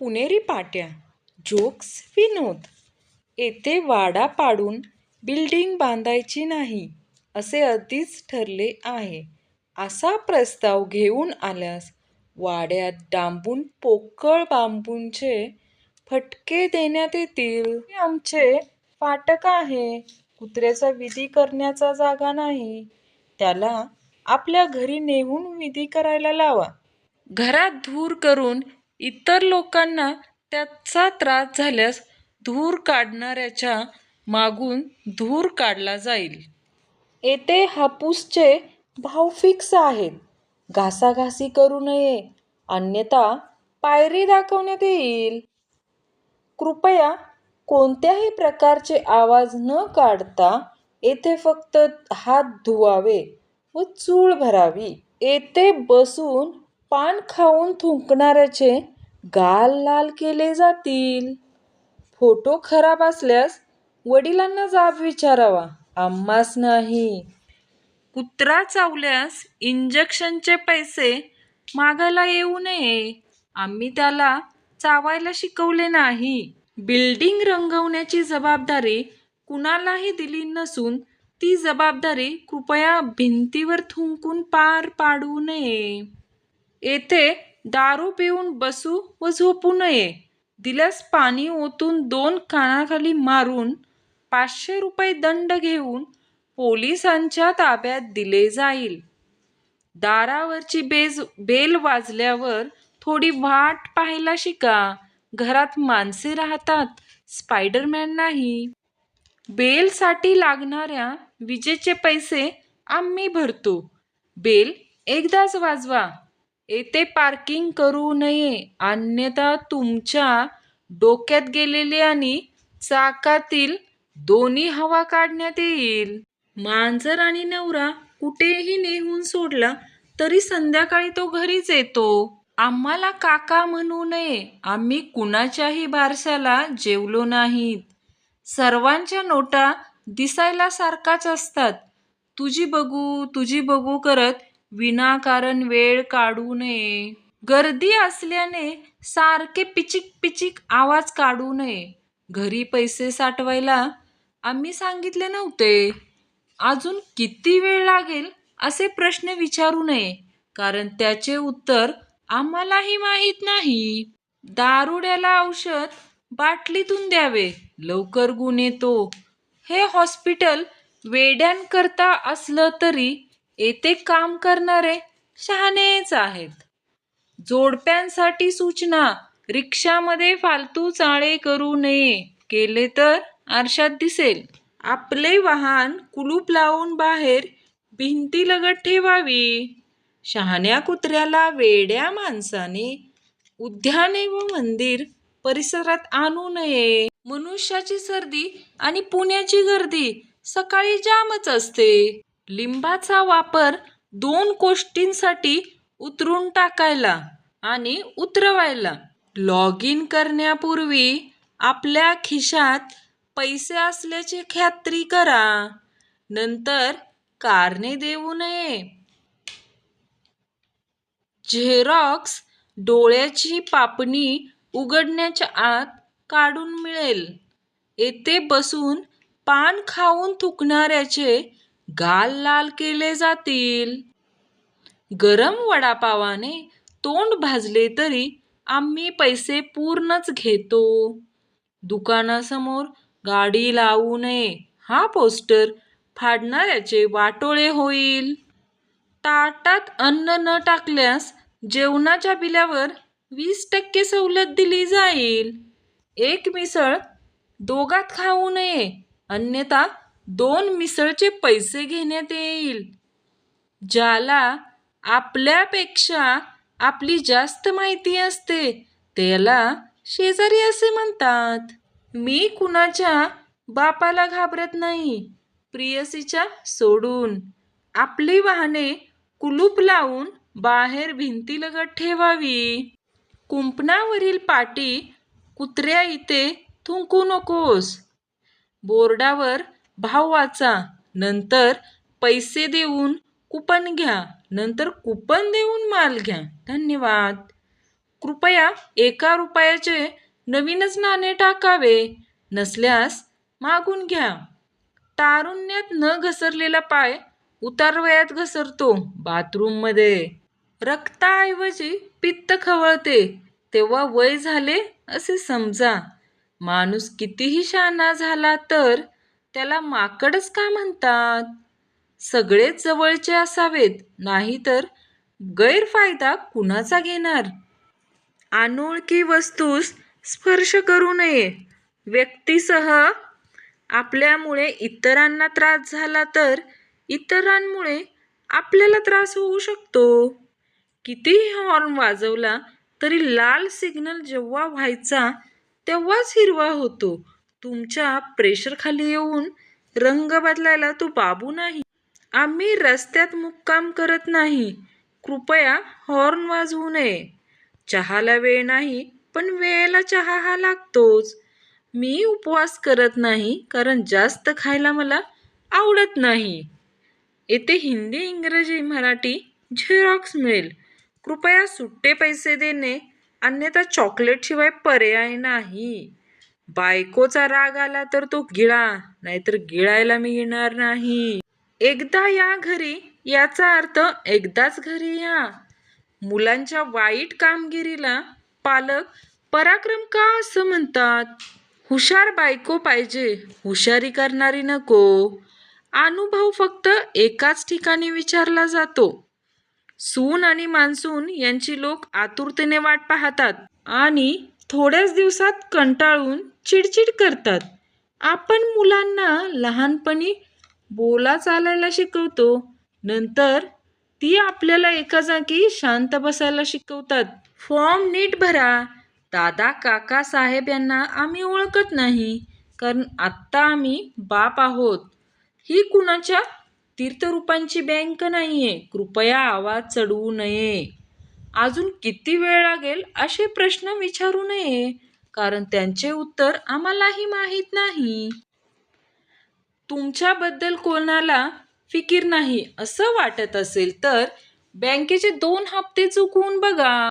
पुणेरी पाट्या जोक्स विनोद. येथे वाडा पाडून बिल्डिंग बांधायची नाही असे आधीच ठरले आहे. असा प्रस्ताव घेऊन आल्यास वाड्यात डांबून पोकळ बांबूंचे फटके देण्यात येतील. हे आमचे फाटक आहे. कुत्र्याचा विधी करण्याचा जागा नाही. त्याला आपल्या घरी नेऊन विधी करायला लावा. घरात धूर करून इतर लोकांना त्याचा त्रास झाल्यास धूर काढणाऱ्याच्या मागून धूर काढला जाईल. येथे हापूसचे भाव फिक्स आहेत. घासाघासी करू नये. अन्यथा पायरी दाखवण्यात येईल. कृपया कोणत्याही प्रकारचे आवाज न काढता येथे फक्त हात धुवावे व चूळ भरावी. येथे बसून पान खाऊन थुंकणाऱ्याचे गाल लाल केले जातील. फोटो खराब असल्यास वडिलांना जाब विचारावा. आम्हास नाही. कुत्रा चावल्यास इंजेक्शनचे पैसे मागायला येऊ नये. आम्ही त्याला चावायला शिकवले नाही. बिल्डिंग रंगवण्याची जबाबदारी कुणालाही दिली नसून ती जबाबदारी कृपया भिंतीवर थुंकून पार पाडू नये. येथे दारू पिऊन बसू व झोपू नये. दिल्यास पाणी ओतून दोन कानाखाली मारून पाचशे रुपये दंड घेऊन पोलिसांच्या ताब्यात दिले जाईल. दारावरची बेज बेल वाजल्यावर थोडी वाट पाहायला शिका. घरात माणसे राहतात स्पायडरमॅन नाही. बेलसाठी लागणाऱ्या विजेचे पैसे आम्ही भरतो. बेल एकदाच वाजवा. येथे पार्किंग करू नये. अन्यथा तुमच्या डोक्यात गेलेले आणि चाकातील दोन्ही हवा काढण्यात येईल. मांजर आणि नवरा कुठेही नेहून सोडला तरी संध्याकाळी तो घरीच येतो. आम्हाला काका म्हणू नये. आम्ही कुणाच्याही बारशाला जेवलो नाहीत. सर्वांच्या नोटा दिसायला सारखाच असतात. तुझी बघू तुझी बघू करत विनाकारण वेळ काढू नये. गर्दी असल्याने सारखे पिचिक पिचिक आवाज काढू नये. घरी पैसे साठवायला आम्ही सांगितले नव्हते. अजून किती वेळ लागेल असे प्रश्न विचारू नये कारण त्याचे उत्तर आम्हालाही माहीत नाही. दारुड्याला औषध बाटलीतून द्यावे लवकर गुण येतो हे हॉस्पिटल वेड्यांकरता असलं तरी येथे काम करणारे शहाणेच आहेत. जोडप्यांसाठी सूचना रिक्षामध्ये फालतू चाळे करू नये. केले तर आरशात दिसेल. आपले वाहन कुलूप लावून बाहेर भिंतीलगत ठेवावी. शहाण्या कुत्र्याला वेड्या माणसाने उद्याने व मंदिर परिसरात आणू नये. मनुष्याची सर्दी आणि पुण्याची गर्दी सकाळी जामच असते. लिंबाचा वापर दोन गोष्टींसाठी उतरून टाकायला आणि उतरवायला. लॉग इन करण्यापूर्वी आपल्या खिशात पैसे असल्याची खात्री करा. नंतर कारणे देऊ नये. झेरॉक्स डोळ्याची पापणी उघडण्याच्या आत काढून मिळेल. येथे बसून पान खाऊन थुकणाऱ्याचे गाल लाल केले जातील. गरम वडापावाने तोंड भाजले तरी आम्ही पैसे पूर्णच घेतो. दुकानासमोर गाडी लावू नये हा पोस्टर फाडणाऱ्याचे वाटोळे होईल. ताटात अन्न न टाकल्यास जेवणाच्या बिलावर वीस टक्के सवलत दिली जाईल. एक मिसळ दोघात खाऊ नये अन्यथा दोन मिसळचे पैसे घेण्यात येईल ज्याला आपल्यापेक्षा आपली जास्त माहिती असते त्याला शेजारी असे म्हणतात मी कुणाच्या बापाला घाबरत नाही प्रियसीच्या सोडून. आपली वाहने कुलूप लावून बाहेर भिंतीलगत ठेवावी. कुंपणावरील पाटी कुत्र्या इथे थुंकू नकोस. बोर्डावर भाव वाचा नंतर पैसे देऊन कुपन घ्या. नंतर कुपन देऊन माल घ्या. धन्यवाद. कृपया एका रुपयाचे नवीनच नाणे टाकावे. नसल्यास मागून घ्या. तारुण्यात न घसरलेला पाय उतारवयात घसरतो बाथरूममध्ये. रक्ताऐवजी पित्त खवळते. तेव्हा वय झाले असे समजा. माणूस कितीही शाना झाला तर त्याला माकडच का म्हणतात? सगळेच जवळचे असावेत नाहीतर गैरफायदा कुणाचा घेणार? अनोळखी वस्तूस स्पर्श करू नये. व्यक्तीसह आपल्यामुळे इतरांना त्रास झाला तर इतरांमुळे आपल्याला त्रास होऊ शकतो. कितीही हॉर्न वाजवला तरी लाल सिग्नल जेव्हा व्हायचा तेव्हाच हिरवा होतो. तुमच्या प्रेशरखाली येऊन रंग बदलायला तू बाबू नाही. आम्ही रस्त्यात मुक्काम करत नाही. कृपया हॉर्न वाजवू नये. चहाला वेळ नाही पण वेळेला चहा हा लागतोच. मी उपवास करत नाही कारण जास्त खायला मला आवडत नाही. येथे हिंदी इंग्रजी मराठी झेरॉक्स मिळेल. कृपया सुट्टे पैसे देणे अन्यथा चॉकलेटशिवाय पर्याय नाही. बायकोचा राग आला तर तो गिळा नाहीतर गिळायला मी येणार नाही. एकदा या घरी याचा अर्थ एकदाच घरी या. मुलांच्या वाईट कामगिरीला पालक पराक्रम का असं म्हणतात? हुशार बायको पाहिजे हुशारी करणारी नको. अनुभव फक्त एकाच ठिकाणी विचारला जातो. सून आणि मान्सून यांची लोक आतुरतेने वाट पाहतात आणि थोड्याच दिवसात कंटाळून चिडचिड करतात. आपण मुलांना लहानपणी बोला चालायला शिकवतो. नंतर ती आपल्याला एका जागी शांत बसायला शिकवतात. फॉर्म नीट भरा. दादा काका साहेब यांना आम्ही ओळखत नाही. कारण आत्ता आम्ही बाप आहोत. ही कुणाच्या तीर्थरूपांची बँक नाहीये. कृपया आवाज चढवू नये. अजून किती वेळ लागेल असे प्रश्न विचारू नये कारण त्यांचे उत्तर आम्हालाही माहीत नाही. तुमच्याबद्दल कोणाला फिकीर नाही असं वाटत असेल तर बँकेचे दोन हप्ते चुकवून बघा.